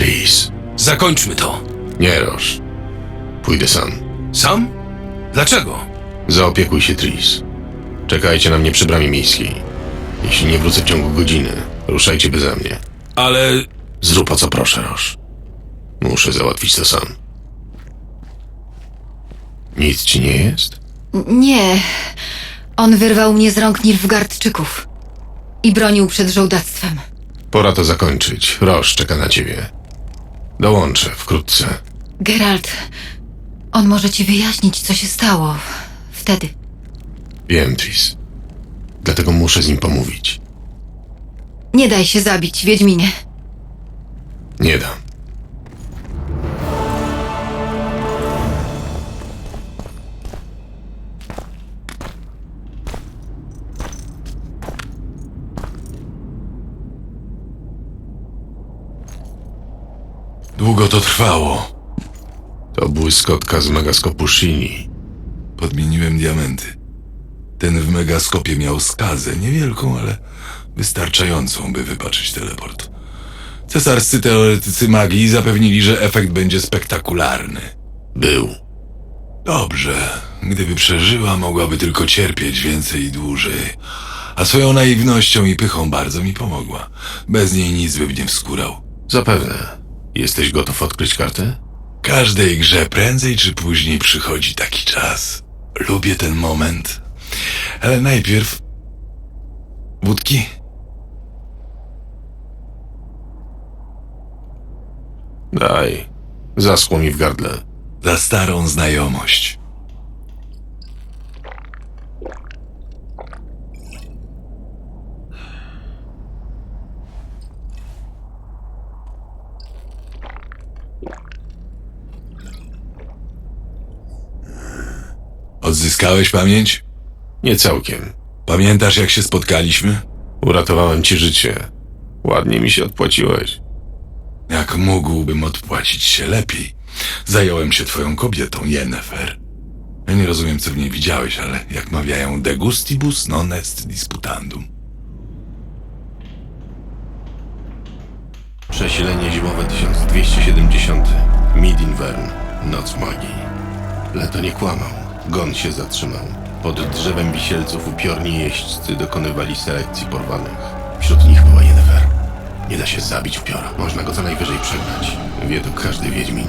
Tris, Zakończmy to. nie roż. Pójdę sam. Sam? Dlaczego? Zaopiekuj się, Tris. Czekajcie na mnie przy bramie miejskiej. Jeśli nie wrócę w ciągu godziny, ruszajcie beze mnie. Ale Zrób o co proszę, Roż. Muszę załatwić to sam. Nic ci nie jest? Nie. On wyrwał mnie z rąk Nilfgaardczyków i bronił przed żołdactwem. Pora to zakończyć. Roż czeka na ciebie. Dołączę wkrótce. Geralt, on może ci wyjaśnić, co się stało wtedy. Wiem, Tris. Dlatego muszę z nim pomówić. Nie daj się zabić, Wiedźminie. Nie dam. Trwało. To błyskotka z megaskopu Shini. Podmieniłem diamenty. Ten w megaskopie miał skazę, niewielką, ale wystarczającą, by wypaczyć teleport. Cesarscy teoretycy magii zapewnili, że efekt będzie spektakularny. Był. Dobrze, gdyby przeżyła, mogłaby tylko cierpieć więcej i dłużej. A swoją naiwnością i pychą bardzo mi pomogła. Bez niej nic bym nie wskórał. Zapewne. Jesteś gotów odkryć kartę? Każdej grze prędzej czy później przychodzi taki czas. Lubię ten moment. Ale najpierw... Wódki? Daj. Zaschło mi w gardle. Za starą znajomość. Odzyskałeś pamięć? Nie całkiem. Pamiętasz, jak się spotkaliśmy? Uratowałem ci życie. Ładnie mi się odpłaciłeś. Jak mógłbym odpłacić się lepiej? Zająłem się twoją kobietą, Yennefer. Ja nie rozumiem, co w niej widziałeś, ale jak mawiają de gustibus non est disputandum. Przesilenie zimowe 1270. Midinvern. Noc magii. Leto nie kłamał. Gon się zatrzymał. Pod drzewem wisielców upiorni jeźdźcy dokonywali selekcji porwanych. Wśród nich była Yennefer. Nie da się zabić upiora. Można go co najwyżej przegnać. Wie to każdy wiedźmin.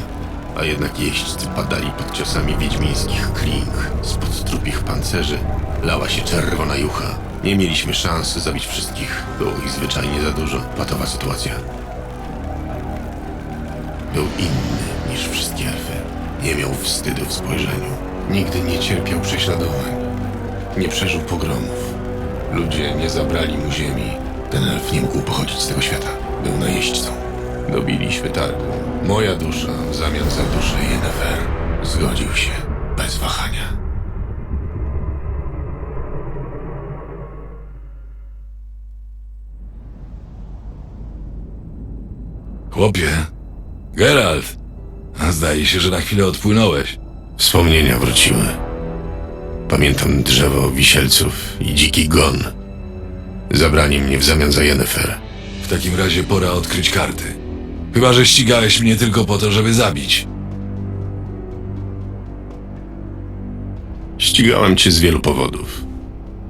A jednak jeźdźcy padali pod ciosami wiedźmińskich kling. Spod trupich pancerzy lała się czerwona jucha. Nie mieliśmy szans zabić wszystkich. Było ich zwyczajnie za dużo. Patowa sytuacja. Był inny niż wszystkie elfy. Nie miał wstydu w spojrzeniu. Nigdy nie cierpiał prześladowań. Nie przeżył pogromów. Ludzie nie zabrali mu ziemi. Ten elf nie mógł pochodzić z tego świata. Był najeźdźcą. Dobiliśmy targu. Moja dusza w zamian za duszę Yennefer. Zgodził się. Bez wahania. Chłopie, Geralt, zdaje się, że na chwilę odpłynąłeś. Wspomnienia wróciły. Pamiętam drzewo wisielców i dziki gon. Zabrali mnie w zamian za Yennefer. W takim razie pora odkryć karty. Chyba, że ścigałeś mnie tylko po to, żeby zabić. Ścigałem cię z wielu powodów.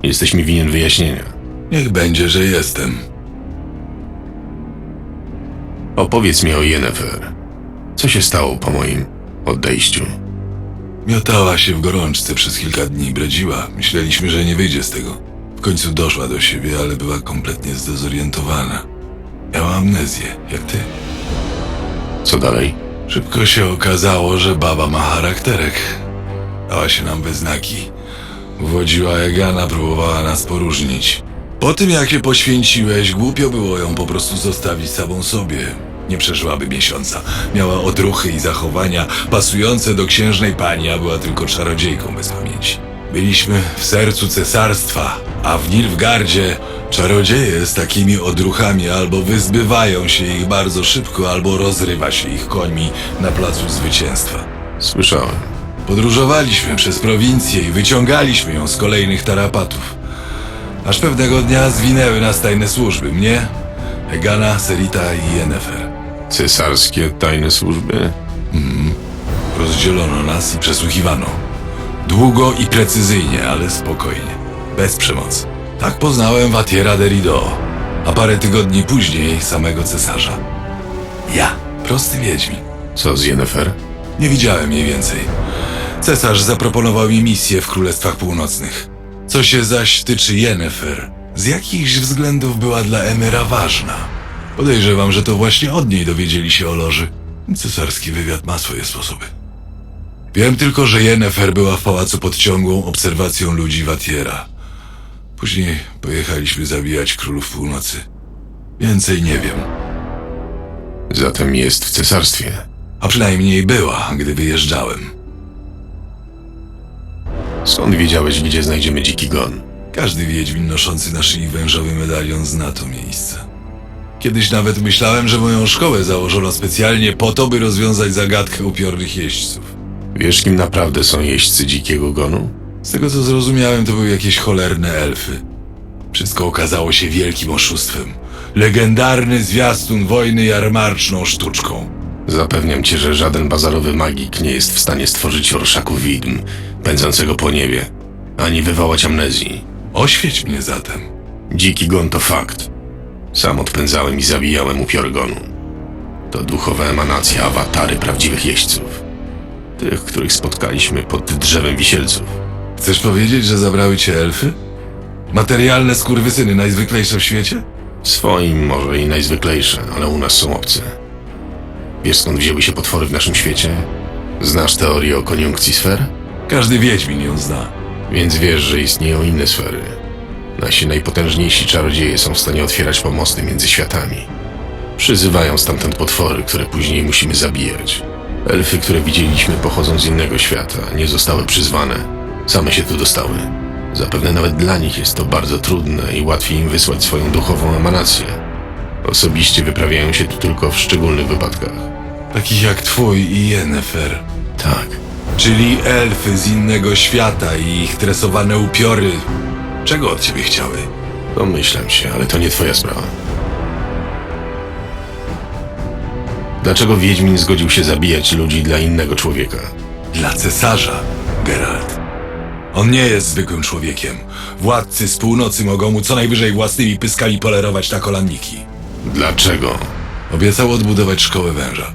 Jesteś mi winien wyjaśnienia. Niech będzie, że jestem. Opowiedz mi o Yennefer. Co się stało po moim odejściu? Miotała się w gorączce przez kilka dni, bredziła. Myśleliśmy, że nie wyjdzie z tego. W końcu doszła do siebie, ale była kompletnie zdezorientowana. Miała amnezję, jak ty. Co dalej? Szybko się okazało, że baba ma charakterek. Dała się nam we znaki. Uwodziła Egana, próbowała nas poróżnić. Po tym, jak się poświęciłeś, głupio było ją po prostu zostawić samą sobie. Nie przeżyłaby miesiąca. Miała odruchy i zachowania pasujące do księżnej pani, a była tylko czarodziejką bez pamięci. Byliśmy w sercu cesarstwa, a w Nilfgardzie czarodzieje z takimi odruchami albo wyzbywają się ich bardzo szybko, albo rozrywa się ich końmi na placu zwycięstwa. Słyszałem. Podróżowaliśmy przez prowincję i wyciągaliśmy ją z kolejnych tarapatów. Aż pewnego dnia zwinęły nas tajne służby, mnie, Egana, Serita i Yennefer. Cesarskie tajne służby? Rozdzielono nas i przesłuchiwano. Długo i precyzyjnie, ale spokojnie. Bez przemocy. Tak poznałem Watiera de Rido, a parę tygodni później samego cesarza. Ja, prosty wiedźmin. Co z Yennefer? Nie widziałem jej więcej. Cesarz zaproponował mi misję w Królestwach Północnych. Co się zaś tyczy Yennefer, z jakichś względów była dla Emyra ważna. Podejrzewam, że to właśnie od niej dowiedzieli się o loży. Cesarski wywiad ma swoje sposoby. Wiem tylko, że Yennefer była w pałacu pod ciągłą obserwacją ludzi Watiera. Później pojechaliśmy zabijać królów północy. Więcej nie wiem. Zatem jest w cesarstwie. A przynajmniej była, gdy wyjeżdżałem. Skąd wiedziałeś, gdzie znajdziemy dziki gon? Każdy wiedźmin noszący na szyi wężowy medalion zna to miejsce. Kiedyś nawet myślałem, że moją szkołę założono specjalnie po to, by rozwiązać zagadkę upiornych jeźdźców. Wiesz, kim naprawdę są jeźdźcy dzikiego gonu? Z tego co zrozumiałem, to były jakieś cholerne elfy. Wszystko okazało się wielkim oszustwem. Legendarny zwiastun wojny jarmarczną sztuczką. Zapewniam cię, że żaden bazarowy magik nie jest w stanie stworzyć orszaku widm, pędzącego po niebie, ani wywołać amnezji. Oświeć mnie zatem. Dziki gon to fakt. Sam odpędzałem i zabijałem upiory gonu. To duchowa emanacja awatary prawdziwych jeźdźców. Tych, których spotkaliśmy pod drzewem wisielców. Chcesz powiedzieć, że zabrały cię elfy? Materialne skurwysyny najzwyklejsze w świecie? Swoim może i najzwyklejsze, ale u nas są obce. Wiesz skąd wzięły się potwory w naszym świecie? Znasz teorię o koniunkcji sfer? Każdy wiedźmin ją zna. Więc wiesz, że istnieją inne sfery. Nasi najpotężniejsi czarodzieje są w stanie otwierać pomosty między światami. Przyzywają stamtąd potwory, które później musimy zabijać. Elfy, które widzieliśmy, pochodzą z innego świata, nie zostały przyzwane. Same się tu dostały. Zapewne nawet dla nich jest to bardzo trudne i łatwiej im wysłać swoją duchową emanację. Osobiście wyprawiają się tu tylko w szczególnych wypadkach. Takich jak twój i Yennefer. Tak, Czyli elfy z innego świata i ich tresowane upiory. Czego od ciebie chciały? Domyślam się, ale to nie twoja sprawa. Dlaczego Wiedźmin zgodził się zabijać ludzi dla innego człowieka? Dla cesarza, Geralt. On nie jest zwykłym człowiekiem. Władcy z północy mogą mu co najwyżej własnymi pyskami polerować na kolanniki. Dlaczego? Obiecał odbudować szkołę węża.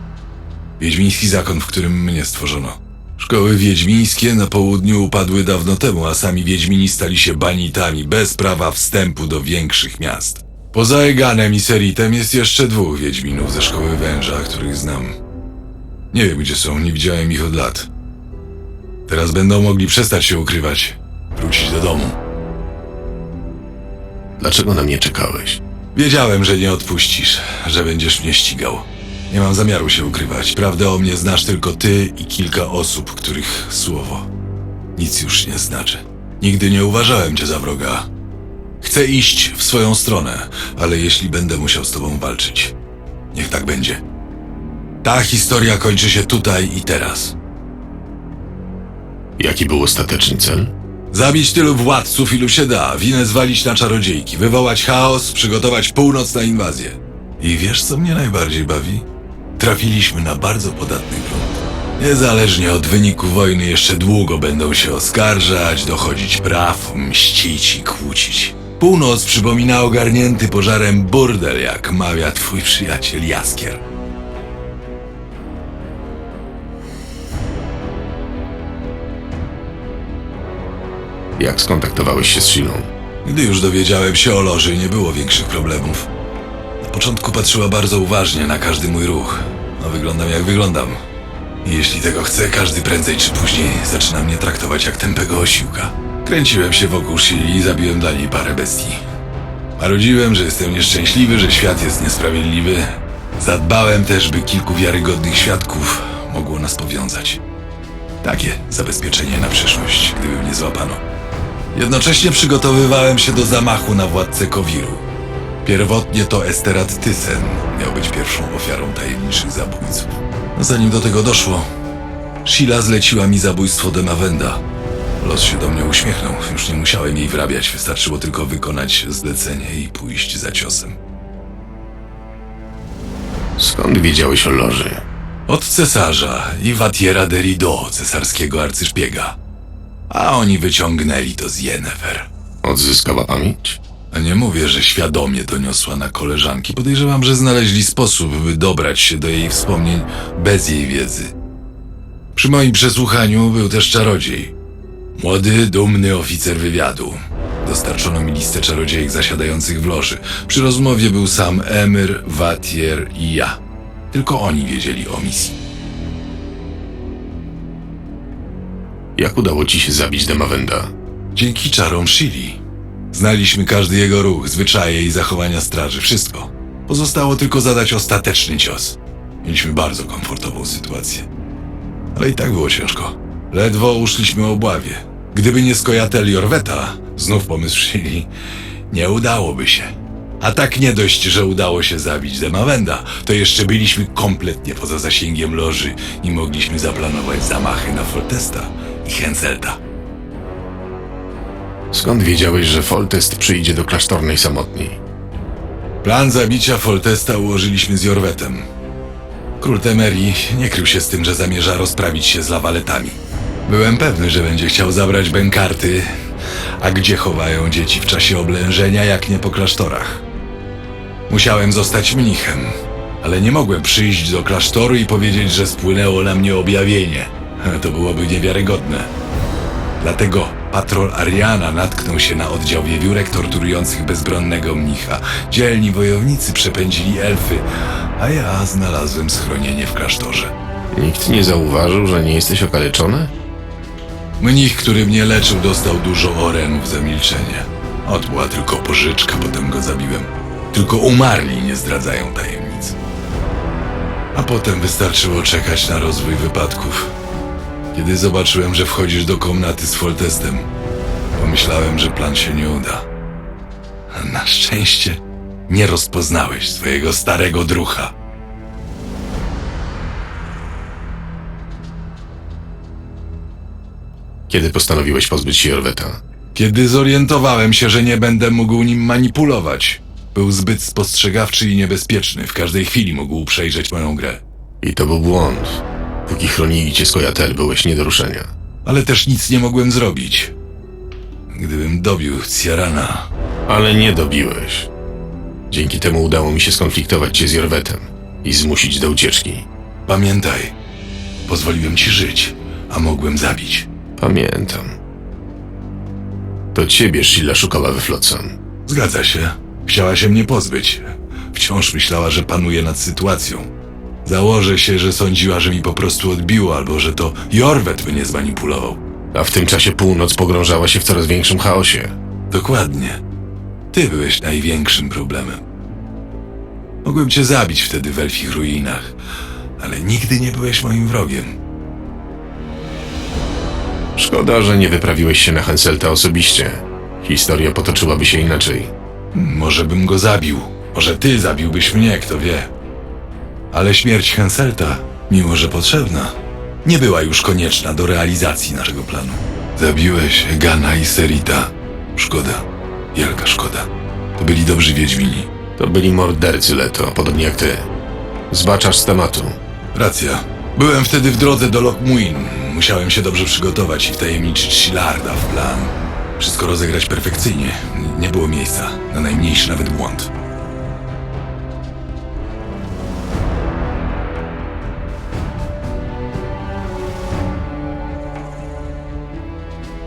Wiedźmiński zakon, w którym mnie stworzono. Szkoły wiedźmińskie na południu upadły dawno temu, a sami wiedźmini stali się banitami bez prawa wstępu do większych miast. Poza Eganem i Seritem jest jeszcze dwóch wiedźminów ze szkoły węża, których znam. Nie wiem gdzie są, nie widziałem ich od lat. Teraz będą mogli przestać się ukrywać, wrócić do domu. Dlaczego na mnie czekałeś? Wiedziałem, że nie odpuścisz, że będziesz mnie ścigał. Nie mam zamiaru się ukrywać. Prawdę o mnie znasz tylko ty i kilka osób, których słowo nic już nie znaczy. Nigdy nie uważałem cię za wroga. Chcę iść w swoją stronę, ale jeśli będę musiał z tobą walczyć, niech tak będzie. Ta historia kończy się tutaj i teraz. Jaki był ostateczny cel? Zabić tylu władców, ilu się da, winę zwalić na czarodziejki, wywołać chaos, przygotować północ na inwazję. I wiesz, co mnie najbardziej bawi? Trafiliśmy na bardzo podatny grunt. Niezależnie od wyniku wojny jeszcze długo będą się oskarżać, dochodzić praw, mścić i kłócić. Północ przypomina ogarnięty pożarem burdel, jak mawia twój przyjaciel Jaskier. Jak skontaktowałeś się z Shilą? Gdy już dowiedziałem się o loży, nie było większych problemów. Początku patrzyła bardzo uważnie na każdy mój ruch. No wyglądam jak wyglądam. I jeśli tego chcę, każdy prędzej czy później zaczyna mnie traktować jak tępego osiłka. Kręciłem się wokół Shili i zabiłem dla niej parę bestii. Marudziłem, że jestem nieszczęśliwy, że świat jest niesprawiedliwy. Zadbałem też, by kilku wiarygodnych świadków mogło nas powiązać. Takie zabezpieczenie na przyszłość, gdyby mnie złapano. Jednocześnie przygotowywałem się do zamachu na władcę Kowiru. Pierwotnie to Esterat Tysen miał być pierwszą ofiarą tajemniczych zabójców. Zanim do tego doszło, Sheila zleciła mi zabójstwo Demawenda. Los się do mnie uśmiechnął. Już nie musiałem jej wrabiać, wystarczyło tylko wykonać zlecenie i pójść za ciosem. Skąd wiedziałeś o loży? Od cesarza i Watiera de Rido, cesarskiego arcyszpiega. A oni wyciągnęli to z Yennefer. Odzyskała pamięć? Nie mówię, że świadomie doniosła na koleżanki. Podejrzewam, że znaleźli sposób, by dobrać się do jej wspomnień bez jej wiedzy. Przy moim przesłuchaniu był też czarodziej. Młody, dumny oficer wywiadu. Dostarczono mi listę czarodziejek zasiadających w loży. Przy rozmowie był sam Emir, Watier i ja. Tylko oni wiedzieli o misji. Jak udało ci się zabić Demawenda? Dzięki czarom Shili. Znaliśmy każdy jego ruch, zwyczaje i zachowania straży, wszystko. Pozostało tylko zadać ostateczny cios. Mieliśmy bardzo komfortową sytuację. Ale i tak było ciężko. Ledwo uszliśmy obławie. Gdyby nie skojatel Jorweta, znów pomysł Shili, nie udałoby się. A tak nie dość, że udało się zabić Demawenda, to jeszcze byliśmy kompletnie poza zasięgiem loży i mogliśmy zaplanować zamachy na Foltesta i Henselta. Skąd wiedziałeś, że Foltest przyjdzie do klasztornej samotni? Plan zabicia Foltesta ułożyliśmy z Jorwetem. Król Temerii nie krył się z tym, że zamierza rozprawić się z lawaletami. Byłem pewny, że będzie chciał zabrać bękarty, a gdzie chowają dzieci w czasie oblężenia, jak nie po klasztorach. Musiałem zostać mnichem, ale nie mogłem przyjść do klasztoru i powiedzieć, że spłynęło na mnie objawienie. To byłoby niewiarygodne. Dlatego patrol Ariana natknął się na oddział wiewiórek torturujących bezbronnego mnicha. Dzielni wojownicy przepędzili elfy, a ja znalazłem schronienie w klasztorze. Nikt nie zauważył, że nie jesteś okaleczony? Mnich, który mnie leczył, dostał dużo orenów za milczenie. Ot była tylko pożyczka, potem go zabiłem. Tylko umarli nie zdradzają tajemnic. A potem wystarczyło czekać na rozwój wypadków. Kiedy zobaczyłem, że wchodzisz do komnaty z Foltestem, pomyślałem, że plan się nie uda. Na szczęście nie rozpoznałeś swojego starego drucha. Kiedy postanowiłeś pozbyć się Jorweta? Kiedy zorientowałem się, że nie będę mógł nim manipulować, był zbyt spostrzegawczy i niebezpieczny. W każdej chwili mógł przejrzeć moją grę. I to był błąd. Póki chronili cię Skojatel, byłeś nie do ruszenia. Ale też nic nie mogłem zrobić. Gdybym dobił Ciarana, Ale nie dobiłeś. Dzięki temu udało mi się skonfliktować cię z Jorwetem i zmusić do ucieczki. pamiętaj, pozwoliłem ci żyć, a mogłem zabić. Pamiętam. To ciebie Sheila szukała we Flotsam. Zgadza się. Chciała się mnie pozbyć. Wciąż myślała, że panuje nad sytuacją. Założę się, że sądziła, że mi po prostu odbiło, albo że to Jorwet mnie zmanipulował. A w tym czasie północ pogrążała się w coraz większym chaosie. Dokładnie. Ty byłeś największym problemem. Mogłem cię zabić wtedy w elfich ruinach, ale nigdy nie byłeś moim wrogiem. Szkoda, że nie wyprawiłeś się na Henselta osobiście. Historia potoczyłaby się inaczej. Może bym go zabił. Może ty zabiłbyś mnie, kto wie. Ale śmierć Henselta, mimo że potrzebna, nie była już konieczna do realizacji naszego planu. Zabiłeś Gana i Serita. Szkoda. Wielka szkoda. To byli dobrzy Wiedźmini. To byli mordercy Leto, podobnie jak ty. Zbaczasz z tematu. Racja. Byłem wtedy w drodze do Lockmuin. Musiałem się dobrze przygotować i wtajemniczyć Shilarda w plan. Wszystko rozegrać perfekcyjnie. Nie było miejsca na najmniejszy nawet błąd.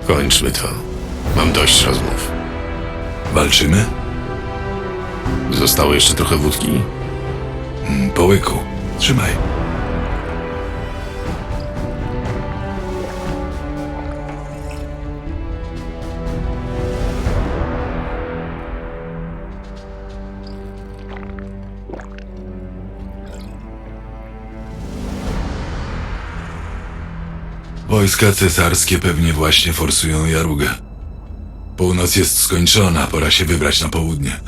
Kończmy to. Mam dość rozmów. Walczymy? Zostało jeszcze trochę wódki? Mm, Po łyku. Trzymaj. Wojska cesarskie pewnie właśnie forsują Jarugę. Północ jest skończona, pora się wybrać na południe.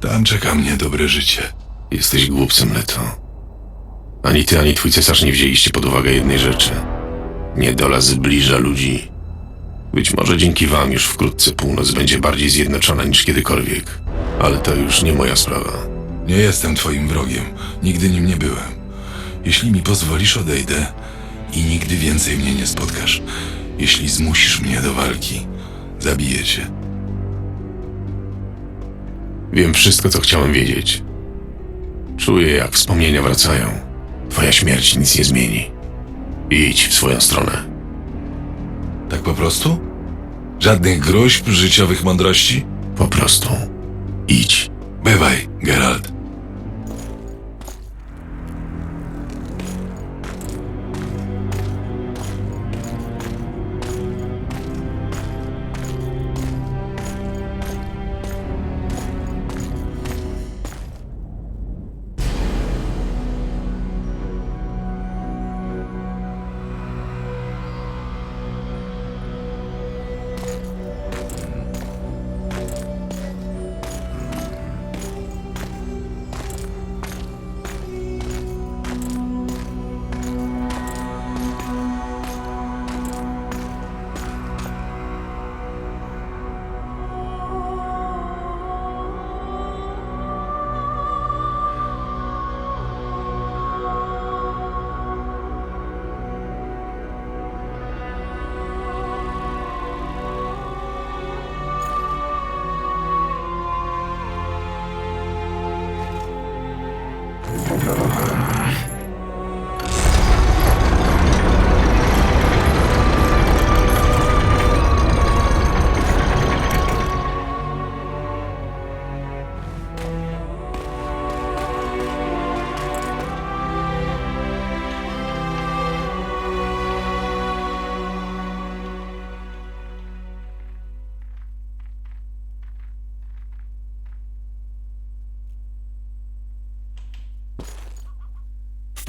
Tam czeka mnie dobre życie. Jesteś głupcem, Leto. Ani ty, ani twój cesarz nie wzięliście pod uwagę jednej rzeczy. Niedola zbliża ludzi. Być może dzięki wam już wkrótce północ będzie bardziej zjednoczona niż kiedykolwiek. Ale to już nie moja sprawa. Nie jestem twoim wrogiem. Nigdy nim nie byłem. Jeśli mi pozwolisz, odejdę i nigdy więcej mnie nie spotkasz. Jeśli zmusisz mnie do walki, zabiję cię. Wiem wszystko, co chciałem wiedzieć. Czuję, jak wspomnienia wracają. Twoja śmierć nic nie zmieni. Idź w swoją stronę. Tak po prostu? Żadnych gruźb, życiowych mądrości? Po prostu idź. Bywaj, Geralt.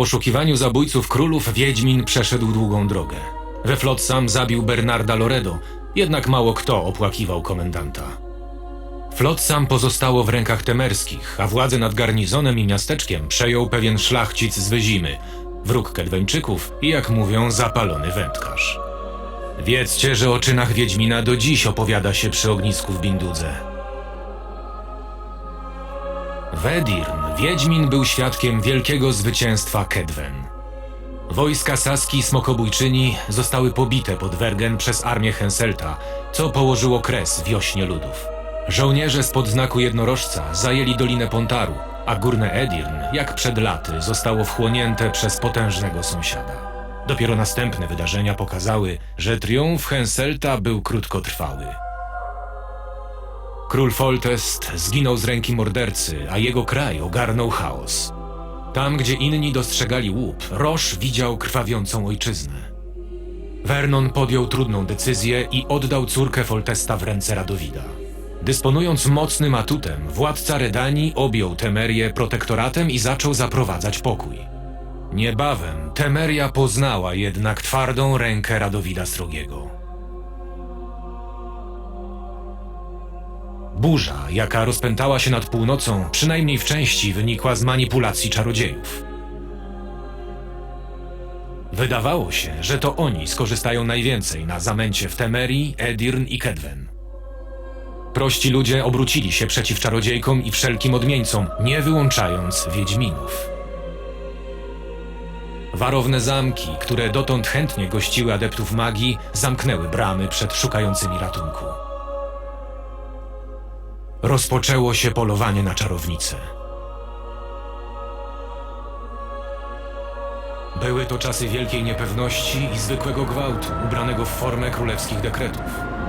Poszukiwaniu zabójców królów Wiedźmin przeszedł długą drogę. We Flotsam zabił Bernarda Loredo, jednak mało kto opłakiwał komendanta. Flotsam pozostało w rękach temerskich, a władzę nad garnizonem i miasteczkiem przejął pewien szlachcic z Wyzimy, wróg Kedweńczyków i jak mówią zapalony wędkarz. Wiedzcie, że o czynach Wiedźmina do dziś opowiada się przy ognisku w Bindudze. W Edirn Wiedźmin był świadkiem wielkiego zwycięstwa Kedwen. Wojska Saski Smokobójczyni zostały pobite pod Wergen przez armię Henselta, co położyło kres wiośnie ludów. Żołnierze spod znaku jednorożca zajęli Dolinę Pontaru, a górne Edirn, jak przed laty, zostało wchłonięte przez potężnego sąsiada. Dopiero następne wydarzenia pokazały, że triumf Henselta był krótkotrwały. Król Foltest zginął z ręki mordercy, a jego kraj ogarnął chaos. Tam, gdzie inni dostrzegali łup, Roche widział krwawiącą ojczyznę. Vernon podjął trudną decyzję i oddał córkę Foltesta w ręce Radowida. Dysponując mocnym atutem, władca Redanii objął Temerię protektoratem i zaczął zaprowadzać pokój. Niebawem Temeria poznała jednak twardą rękę Radowida Srogiego. Burza, jaka rozpętała się nad północą, przynajmniej w części wynikła z manipulacji czarodziejów. Wydawało się, że to oni skorzystają najwięcej na zamęcie w Temerii, Edirn i Kedwen. Prości ludzie obrócili się przeciw czarodziejkom i wszelkim odmieńcom, nie wyłączając Wiedźminów. Warowne zamki, które dotąd chętnie gościły adeptów magii, zamknęły bramy przed szukającymi ratunku. Rozpoczęło się polowanie na czarownicę. Były to czasy wielkiej niepewności i zwykłego gwałtu, ubranego w formę królewskich dekretów.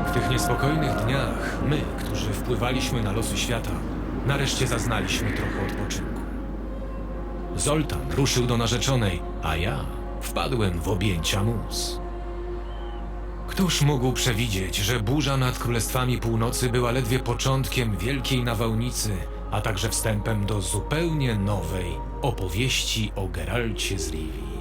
W tych niespokojnych dniach my, którzy wpływaliśmy na losy świata, nareszcie zaznaliśmy trochę odpoczynku. Zoltan ruszył do narzeczonej, a ja wpadłem w objęcia mus. Któż mógł przewidzieć, że burza nad królestwami północy była ledwie początkiem wielkiej nawałnicy, a także wstępem do zupełnie nowej opowieści o Geralcie z Rivii?